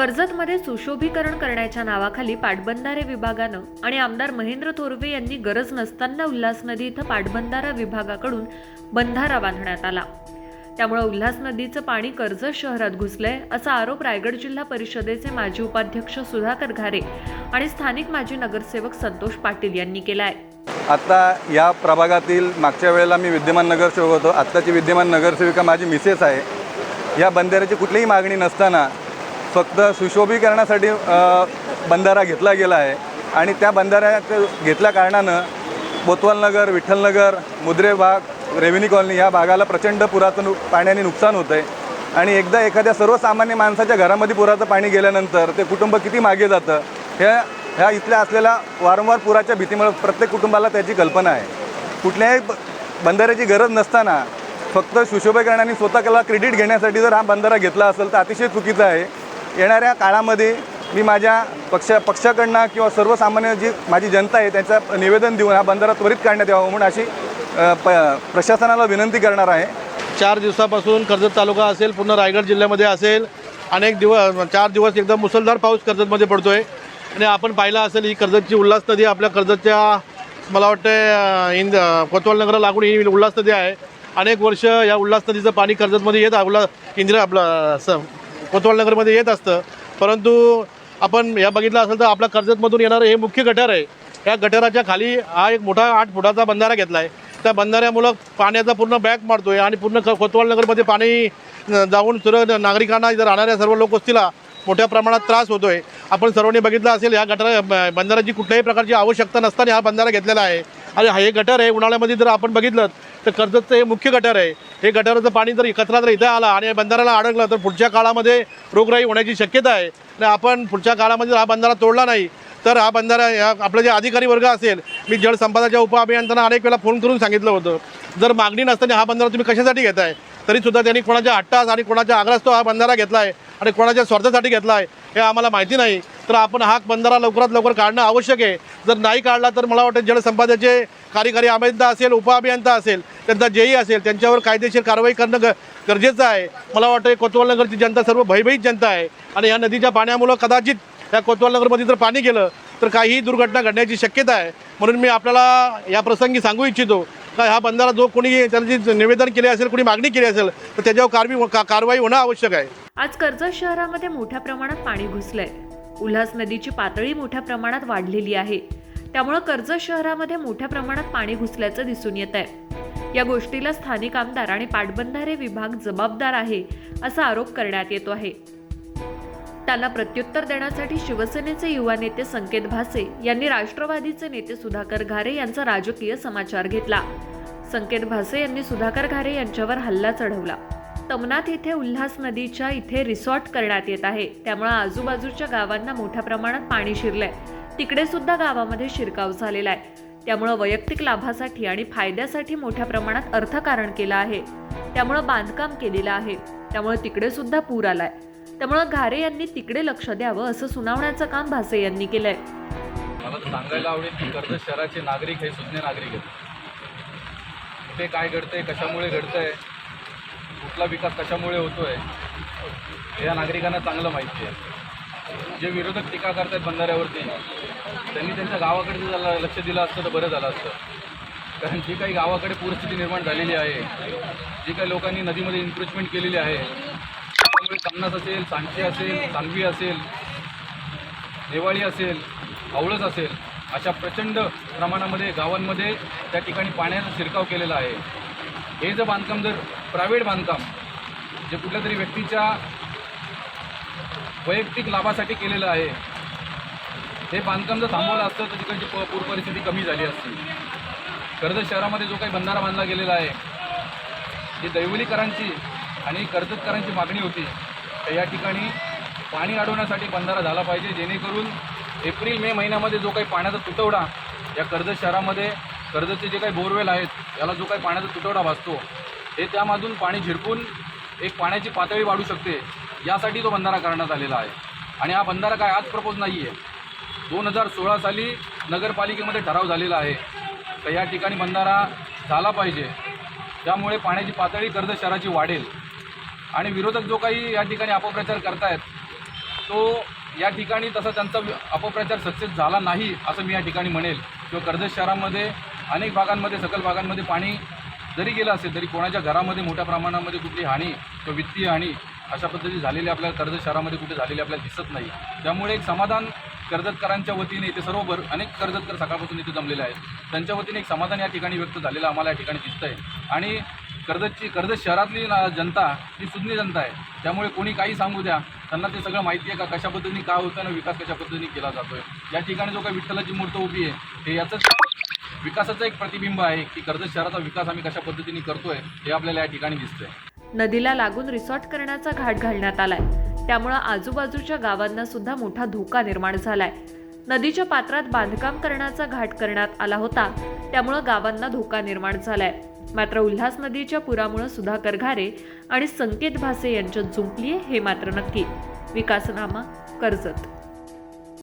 कर्जतमध्ये सुशोभीकरण करण्याच्या नावाखाली पाटबंधारे विभागानं आणि आमदार महेंद्र थोरवे यांनी गरज नसताना उल्हास नदी इथं पाटबंधारा विभागाकडून बंधारा बांधण्यात आला. त्यामुळे उल्हास नदीचं पाणी कर्जत शहरात घुसलंय असा आरोप रायगड जिल्हा परिषदेचे माजी उपाध्यक्ष सुधाकर घारे आणि स्थानिक माजी नगरसेवक संतोष पाटील यांनी केलाय. आता या प्रभागातील मागच्या वेळेला मी विद्यमान नगरसेवक होतो. आत्ताची विद्यमान नगरसेविका माझी मिसेस आहे. या बंधाऱ्याची कुठलीही मागणी नसताना फक्त सुशोभीकरणासाठी बंधारा घेतला गेला आहे. आणि त्या बंधाऱ्यात घेतल्या कारणानं बोतवालनगर विठ्ठलनगर मुद्रे भाग रेव्हेन्यू कॉलनी ह्या भागाला प्रचंड पुराचं नु पाण्याने नुकसान होतं आहे आणि एकदा एखाद्या सर्वसामान्य माणसाच्या घरामध्ये पुराचं पाणी गेल्यानंतर ते कुटुंब किती मागे जातं ह्या ह्या इथल्या असलेल्या वारंवार पुराच्या भीतीमुळे प्रत्येक कुटुंबाला त्याची कल्पना आहे. कुठल्याही बंधाऱ्याची गरज नसताना फक्त सुशोभीकरणाने स्वतःला क्रेडिट घेण्यासाठी जर हा बंधारा घेतला असेल तर अतिशय चुकीचा आहे. येणाऱ्या काळामध्ये मी माझ्या पक्ष पक्षाकडनं किंवा सर्वसामान्य जी माझी जनता आहे त्यांचं निवेदन देऊन हा बंधारा त्वरित काढण्यात यावा म्हणून अशी प प्रशासनाला विनंती करणार आहे. चार दिवसापासून कर्जत तालुका असेल पूर्ण रायगड जिल्ह्यामध्ये असेल अनेक दिवस चार दिवस एकदम मुसळधार पाऊस कर्जतमध्ये पडतो आहे आणि आपण पाहिलं असेल ही कर्जतची उल्हास नदी आपल्या कर्जतच्या मला वाटतं इंद कोतवाल नगराला लागून ही उल्हास नदी आहे. अनेक वर्ष या उल्हास नदीचं पाणी कर्जतमध्ये येत उल्हा इंदिरा आपलं स कोतवाल नगरमध्ये येत असतं. परंतु आपण या बघितलं असेल तर आपल्या कर्जतमधून येणारं हे मुख्य गटार आहे. या गटाराच्या खाली हा एक मोठा आठ फुटाचा बंधारा घेतला आहे त्या बंधाऱ्यामुळं पाण्याचा पूर्ण बॅक मारतोय आणि पूर्ण क- कोतवाल नगरमध्ये पाणी जाऊन सर्व नागरिकांना इथं राहणाऱ्या सर्व लोकवस्तीला मोठ्या प्रमाणात त्रास होतोय. आपण सर्वांनी बघितलं असेल या गटारा बंधाऱ्याची बंधाराची कुठल्याही प्रकारची आवश्यकता नसताना हा बंधारा घेतलेला आहे. आणि हा हे गटर आहे. उन्हाळ्यामध्ये जर आपण बघितलं तर कर्जतचं हे मुख्य गटर आहे. हे गटाराचं पाणी जर कचरा जर इथं आला आणि बंधाराला बंधाऱ्याला अडकलं तर पुढच्या काळामध्ये रोगराई होण्याची शक्यता आहे. आणि आपण पुढच्या काळामध्ये जर हा बंधारा तोडला नाही तर हा बंधारा या आपला जे अधिकारी वर्ग असेल मी जलसंपदाच्या उपअभियंत्यांना अनेक वेळा फोन करून सांगितलं होतं. जर मागणी नसताना हा बंधारा तुम्ही कशासाठी घेताय? तरीसुद्धा त्यांनी कोणाच्या हट्टास आणि कोणाच्या तो हा बंधारा घेतला आहे आणि कोणाच्या स्वार्थासाठी घेतला आहे हे आम्हाला माहिती नाही. तर आपण हा बंधारा लवकरात लवकर काढणं आवश्यक आहे. जर नाही काढला तर मला वाटतं जलसंपदाचे कार्यकारी अभियंता असेल उपअभियंता असेल त्यांचा जेई असेल त्यांच्यावर कायदेशीर कारवाई करणं ग गरजेचं आहे. मला वाटतं कोतवालनगरची जनता सर्व भयभीत जनता आहे. आणि या नदीच्या पाण्यामुळं कदाचित या कोतवाल नगरमध्ये जर पाणी गेलं तर काहीही दुर्घटना घडण्याची शक्यता आहे. म्हणून मी आपल्याला या प्रसंगी सांगू इच्छितो का हा बंधारा जो कोणी त्यांची निवेदन केले असेल कोणी मागणी केली असेल तर त्याच्यावर कारवी कारवाई होणं आवश्यक आहे. आज कर्जत शहरामध्ये मोठ्या प्रमाणात पाणी घुसलंय. उल्हास नदीची पातळी मोठ्या प्रमाणात वाढलेली आहे. त्यामुळं कर्जत शहरामध्ये मोठ्या प्रमाणात पाणी घुसल्याचं दिसून येत आहे. या गोष्टीला स्थानिक आमदार आणि पाटबंधारे विभाग जबाबदार आहे असा आरोप करण्यात येतो आहे. त्याला प्रत्युत्तर देण्यासाठी शिवसेनेचे युवा नेते संकेत भासे यांनी राष्ट्रवादीचे नेते सुधाकर घारे यांचा राजकीय समाचार घेतला. संकेत भासे यांनी सुधाकर घारे यांच्यावर हल्ला चढवला. तमनाथ इथे उल्हास नदीच्या इथे रिसॉर्ट करण्यात येत आहे. त्यामुळे आजूबाजूच्या गावांना मोठ्या प्रमाणात पाणी शिरलंय. तिकडे सुद्धा गावामध्ये शिरकाव झालेला आहे. त्यामुळं वैयक्तिक लाभासाठी आणि फायद्यासाठी मोठ्या प्रमाणात अर्थकारण केलं आहे. त्यामुळं बांधकाम केलेलं आहे. त्यामुळे तिकडे सुद्धा पूर आलाय. त्यामुळं घारे यांनी तिकडे लक्ष द्यावं असं सुनावण्याचं काम भासे यांनी केलंय. मला सांगायला आवडेल की कर्जत शहराचे नागरिक हे सुज्ञ नागरिक आहेत. ते काय घडतंय कशामुळे घडतंय कुठला विकास कशामुळे होतोय या नागरिकांना चांगलं माहिती आहे. जे विरोधक टीका करतात बंधाऱ्यावरती त्यांनी त्यांच्या गावाकडे जर लक्ष दिलं असतं तर बरं झालं असतं. कारण जी काही गावाकडे पूरस्थिती निर्माण झालेली आहे जी काही लोकांनी नदीमध्ये इन्क्रोचमेंट केलेली आहे पन्नास असेल सांची असेल सांगवी असेल देवाळी असेल आवळस असेल अशा प्रचंड प्रमाणामध्ये गावांमध्ये त्या ठिकाणी पाण्याचा शिरकाव केलेला आहे. हे जर बांधकाम जर प्रायव्हेट बांधकाम जे कुठल्या तरी व्यक्तीच्या वैयक्तिक लाभासाठी केलेलं आहे हे बांधकाम जर थांबवलं असतं तर तिकडची प पूर परिस्थिती कमी झाली असती. कर्जत शहरामध्ये जो काही बंधारा बांधला गेलेला आहे ही दैवलीकरांची आणि कर्जतकरांची मागणी होती. तर या ठिकाणी पाणी अडवण्यासाठी बंधारा झाला पाहिजे जेणेकरून एप्रिल मे महिन्यामध्ये जो काही पाण्याचा तुटवडा या कर्जत शहरामध्ये कर्जतचे जे काही बोरवेल आहेत याला जो काही पाण्याचा तुटवडा भासतो हे त्यामधून पाणी झिरपून एक पाण्याची पातळी वाढू शकते यासाठी तो बंधारा करण्यात आलेला आहे. आणि हा बंधारा काय आज प्रपोज नाही आहे दोन हजार सोळा साली नगरपालिकेमध्ये ठराव झालेला आहे. तर या ठिकाणी बंधारा झाला पाहिजे. त्यामुळे पाण्याची पातळी कर्जत शहराची वाढेल. आणि विरोधक जो काही या ठिकाणी अपप्रचार करतायत तो या ठिकाणी तसा त्यांचा अपप्रचार सक्सेस झाला नाही असं मी या ठिकाणी म्हणेल. किंवा कर्जत शहरामध्ये अनेक भागांमध्ये सकल भागांमध्ये पाणी जरी गेलं असेल तरी कोणाच्या घरामध्ये मोठ्या प्रमाणामध्ये कुठली हानी किंवा वित्तीय हानी अशा पद्धती झालेली आपल्याला कर्जत शहरामध्ये कुठे झालेली आपल्याला दिसत नाही. त्यामुळे एक समाधान कर्जतकरांच्या वतीने इथे सर्व भर अनेक कर्जतकर सकाळपासून इथे जमलेले आहेत. त्यांच्या वतीने एक समाधान या ठिकाणी व्यक्त झालेलं आम्हाला या ठिकाणी दिसतं आहे आणि कर्जतची कर्जत शहरातली जनता ही सुज्ञ जनता आहे. त्यामुळे कोणी काही सांगू द्या. त्यांना ते सगळं माहिती आहे का कशा पद्धतीने काय होतं आणि विकास कशा पद्धतीने केला जातोय. या ठिकाणी जो काही विठ्ठलाची मूर्त उभी आहे हे याचंच विकासाचं एक प्रतिबिंब आहे की कर्जत शहराचा विकास आम्ही कशा पद्धतीने करतोय हे आपल्याला या ठिकाणी दिसतंय. नदीला लागून रिसॉर्ट करण्याचा घाट घालण्यात आलाय. त्यामुळं आजूबाजूच्या गावांना सुद्धा मोठा धोका निर्माण झालाय. नदीच्या पात्रात बांधकाम करण्याचा घाट करण्यात आला होता. त्यामुळं गावांना धोका निर्माण झालाय. मात्र उल्हास नदीच्या पुरामुळं सुधाकर घारे आणि संकेत भासे यांच्यात झुंपलीये हे मात्र नक्की. विकासनामा कर्जत.